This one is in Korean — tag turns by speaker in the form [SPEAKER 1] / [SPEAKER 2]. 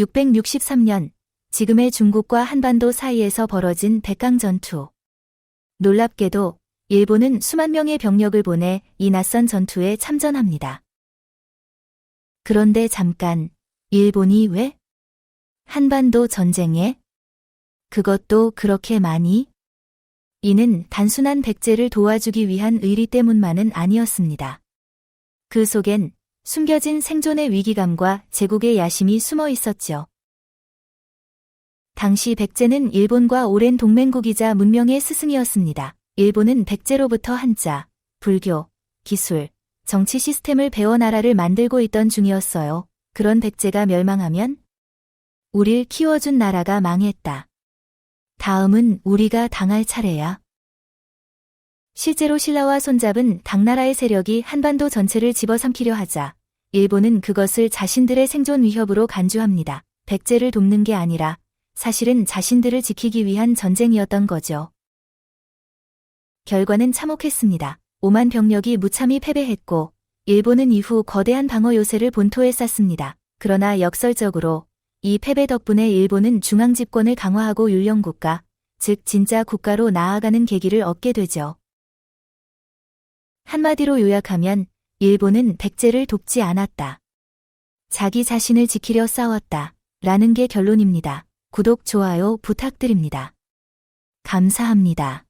[SPEAKER 1] 663년 지금의 중국과 한반도 사이에서 벌어진 백강 전투. 놀랍게도 일본은 수만 명의 병력을 보내 이 낯선 전투에 참전합니다. 그런데 잠깐, 일본이 왜? 한반도 전쟁에? 그것도 그렇게 많이? 이는 단순한 백제를 도와주기 위한 의리 때문만은 아니었습니다. 그 속엔 숨겨진 생존의 위기감과 제국의 야심이 숨어 있었죠. 당시 백제는 일본과 오랜 동맹국이자 문명의 스승이었습니다. 일본은 백제로부터 한자, 불교, 기술, 정치 시스템을 배워 나라를 만들고 있던 중이었어요. 그런 백제가 멸망하면 우릴 키워준 나라가 망했다. 다음은 우리가 당할 차례야. 실제로 신라와 손잡은 당나라의 세력이 한반도 전체를 집어삼키려 하자 일본은 그것을 자신들의 생존 위협으로 간주합니다. 백제를 돕는 게 아니라 사실은 자신들을 지키기 위한 전쟁이었던 거죠. 결과는 참혹했습니다. 5만 병력이 무참히 패배했고 일본은 이후 거대한 방어 요새를 본토에 쌓습니다. 그러나 역설적으로 이 패배 덕분에 일본은 중앙 집권을 강화하고 율령 국가, 즉 진짜 국가로 나아가는 계기를 얻게 되죠. 한마디로 요약하면 일본은 백제를 돕지 않았다. 자기 자신을 지키려 싸웠다. 라는 게 결론입니다. 구독, 좋아요 부탁드립니다. 감사합니다.